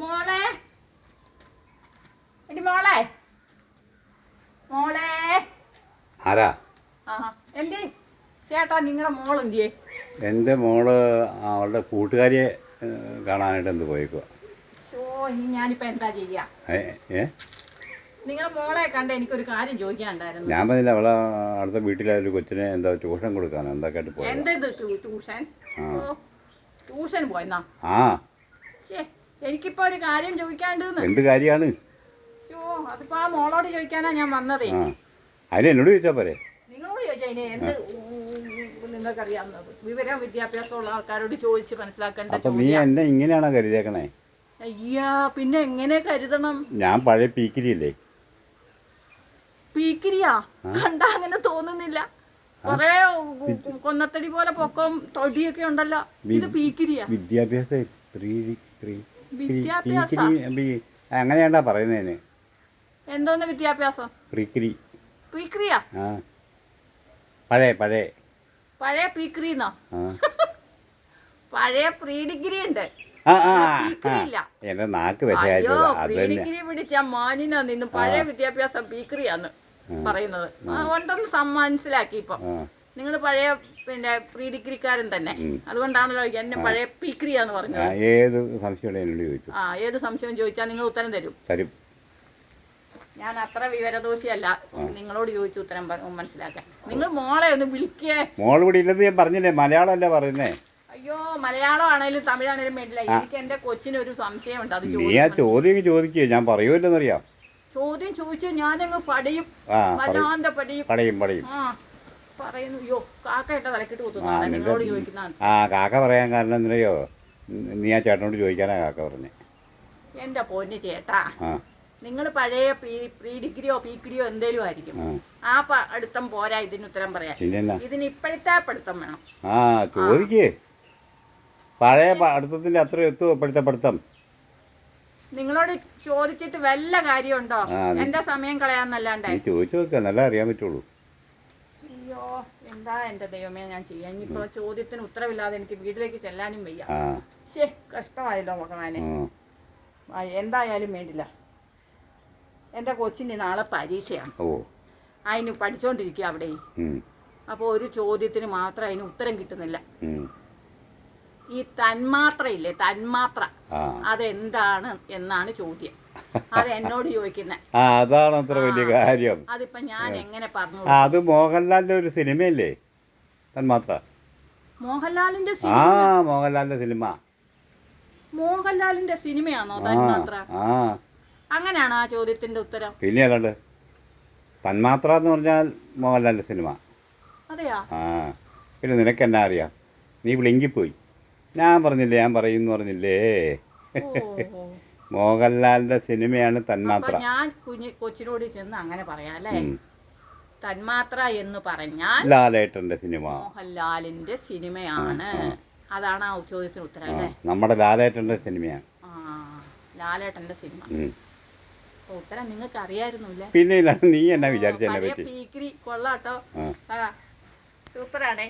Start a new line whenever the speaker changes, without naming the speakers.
മോളെ. എടി മോളെ. മോളെ.
ആരാ?
എന്തേ? ചേട്ടാ നിങ്ങളുടെ മോൾ എന്തിയേ?
എന്റെ മോൾ അവളുടെ കൂട്ടുകാരിയെ കാണാനായിട്ട് എന്ത് പോയേക്കുക
ഓ ഇനി ഞാനിപ്പോ എന്താ ചെയ്യാ? നിങ്ങളുടെ മോളെ കണ്ട് എനിക്കൊരു കാര്യം ചോദിക്കാനുണ്ടായിരുന്നു.
ഞാൻ പറഞ്ഞില്ല അവളെ അടുത്ത വീട്ടിലെ ഒരു കൊച്ചിനെ എന്താ ട്യൂഷൻ കൊടുക്കാൻ എന്തൊക്കെ പോയത്?
എന്തത് ട്യൂഷൻ? ട്യൂഷൻ പോയെന്നാ?
ആ.
ശേ എനിക്കിപ്പോ ഒരു കാര്യം ചോദിക്കാണ്ട്
എന്ത് കാര്യമാണ്
അയ്യോ അതിപ്പോ ആ മോളോട് ചോദിക്കാനാ ഞാൻ വന്നതേ.
ആ അതിന് എന്നോട് ചോദിച്ചാൽ പോരെ?
നിങ്ങളോട് ചോദിച്ചാ ഇനി എന്ത് നിങ്ങൾക്കറിയാവുന്നത്? വിവരം വിദ്യാഭ്യാസമുള്ള ആൾക്കാരോട് ചോദിച്ച് മനസ്സിലാക്കേണ്ട
അപ്പം നീ
ചോദ്യം.
എന്നെ ഇങ്ങനെയാണോ കരുതിയേക്കണേ?
അയ്യാ പിന്നെ എങ്ങനെ കരുതണം?
ഞാൻ പഴയ പീക്കിരിയില്ലേ?
പീക്കിരിയാ? കണ്ടാ അങ്ങനെ തോന്നുന്നില്ല. കൊറേ കൊന്നത്തടി പോലെ പൊക്കം തൊടിയൊക്കെ ഉണ്ടല്ലോ. ഇത് പീക്കിരിയാ.
വിദ്യാഭ്യാസം? പീക്കിരി പീ- അങ്ങനെയാണ്ടാ പറയുന്നതിന്
എന്തോന്ന് വിദ്യാഭ്യാസം?
പഴയ പഴയ
പഴയ
പ്രീക്രിന്നോ?
പഴയ പ്രീ ഡിഗ്രി ഉണ്ട്
നാക്ക്
ഡിഗ്രി പിടിച്ച മാനിനാ നിന്ന് പഴയ വിദ്യാഭ്യാസം പറയുന്നത്. ഉണ്ടെന്ന് മനസ്സിലാക്കി ഇപ്പൊ നിങ്ങൾ പഴയ പിന്നെ പ്രീ ഡിഗ്രിക്കാരൻ തന്നെ അതുകൊണ്ടാണല്ലോ എന്നെ പഴയ പീക്രി
എന്ന്
പറഞ്ഞത്
ഏത് സംശയമുള്ള എന്നോട് ചോദിച്ചു
ആ ഏത് സംശയം ചോദിച്ചാൽ നിങ്ങൾ ഉത്തരം തരും.
തരും.
ഞാൻ അത്ര വിവരദോഷിയല്ല. നിങ്ങളോട് ചോദിച്ചു ഉത്തരം മനസ്സിലാക്കാൻ. നിങ്ങൾ മോളെ ഒന്ന് വിളിക്കേ.
മോൾ ഇവിടെ ഇല്ലെന്ന് ഞാൻ പറഞ്ഞില്ലേ? മലയാളമല്ല പറയുന്നേ?
അയ്യോ മലയാളം ആണെങ്കിലും തമിഴാണെങ്കിലും വേണ്ടില്ല എനിക്ക് എന്റെ കൊച്ചിന് ഒരു സംശയമുണ്ട്. അത്
നീ ആ ചോദ്യം ചോദിക്കേ. ഞാൻ പറയൂല്ലെന്നറിയാം
ചോദ്യം ചോദിച്ചു ഞാനങ്ങ് പടിയും പടിയും.
പടയും പടയും.
ആ. പറയുന്നു അയ്യോ കാക്കയിട്ട തലക്കിട്ട്
ആ
കുത്തുന്നതാണ്
നിന്റെ
നിങ്ങളോട് ചോദിക്കുന്നതാണ്?
ആ കാക്ക പറയാൻ കാരണം എന്തിനോ നീ ആ ചേട്ടനോട് ചോദിക്കാനാ കാക്ക പറഞ്ഞേ.
എന്റെ പൊന്ന് ചേട്ടാ
ആ.
നിങ്ങൾ പഴയ പ്രീ പ്രീ ഡിഗ്രിയോ പീക്കിഡിയോ എന്തേലും ആയിരിക്കും.
ആ.
അടുത്തം പഠിത്തം പോരാ ഇതിന് ഉത്തരം
പറയാ
ഇതിന് ഇപ്പോഴത്തെ പഠിത്തം വേണം.
ആ ചോദിക്കേ. പഴയ പഠിത്തത്തിന്റെ അത്ര എത്തുമോ ഇപ്പോഴത്തെ പഠിത്തം.
നിങ്ങളോട് ചോദിച്ചിട്ട് വല്ല കാര്യമുണ്ടോ? എന്റെ സമയം കളയാന്നല്ലാണ്ട്.
ചോദിച്ചു നോക്കുക നല്ല അറിയാൻ പറ്റുള്ളൂ.
അയ്യോ എന്താ എന്റെ ദൈവമേ ഞാൻ ചെയ്യാൻ ഇനിയിപ്പോ ചോദ്യത്തിന് ഉത്തരവില്ലാതെ എനിക്ക് വീട്ടിലേക്ക് ചെല്ലാനും വയ്യ. ശേ കഷ്ടമായല്ലോ മകമാനെ എന്തായാലും വേണ്ടില്ല. എന്റെ കൊച്ചിന് നാളെ പരീക്ഷയാണ്. അതിന് പഠിച്ചോണ്ടിരിക്കുക അവിടെ.
അപ്പൊ
അപ്പോൾ ഒരു ചോദ്യത്തിന് മാത്രം അതിന് ഉത്തരം കിട്ടുന്നില്ല. ഈ തന്മാത്രയില്ലേ തന്മാത്ര. അതെന്താണ് എന്നാണ് ചോദ്യം. അത് എന്നോട് ചോദിക്കുന്നത്
ആ അതാണ് അത്ര വലിയ കാര്യം.
അതിപ്പോ ഞാൻ എങ്ങനെ പറഞ്ഞു
അത് മോഹൻലാലിന്റെ ഒരു സിനിമയല്ലേ? തന്മാത്ര.
മോഹൻലാലിന്റെ
ആ മോഹൻലാലിന്റെ സിനിമ.
മോഹൻലാലിന്റെ സിനിമയാണോ തന്മാത്ര?
ആ.
അങ്ങനെയാണ് ആ ചോദ്യത്തിന്റെ ഉത്തരം?
പിന്നെ അല്ലാണ്ട് തന്മാത്ര എന്ന് പറഞ്ഞാൽ മോഹൻലാലിന്റെ സിനിമ.
അതെയാ?
ആ. പിന്നെ നിനക്ക് എന്നാ അറിയാം? നീ വിളിങ്കിപ്പോയി. ഞാൻ പറഞ്ഞില്ലേ ഞാൻ പറയും പറഞ്ഞില്ലേ?
ഓ
മോഹൻലാലിന്റെ സിനിമയാണ് തന്മാത്ര.
ഞാൻ കുഞ്ഞു കൊച്ചിനോട് ചെന്ന് അങ്ങനെ
പറയാല്ലേ
തന്മാത്ര എന്ന് പറഞ്ഞാൽ
ലാലേട്ടന്റെ സിനിമ.
മോഹൻലാലിന്റെ സിനിമയാണ്. അതാണ് ആ ചോദ്യത്തിന് ഉത്തരം അല്ലേ?
നമ്മുടെ ലാലേട്ടന്റെ സിനിമയാണ്.
ലാലേട്ടന്റെ സിനിമ. ഉത്തരം നിങ്ങൾക്ക് അറിയായിരുന്നില്ലേ
പിന്നെ നീ എന്നാ വിചാരിച്ച പറ്റി?
കൊള്ളാട്ടോ സൂപ്പറാണേ.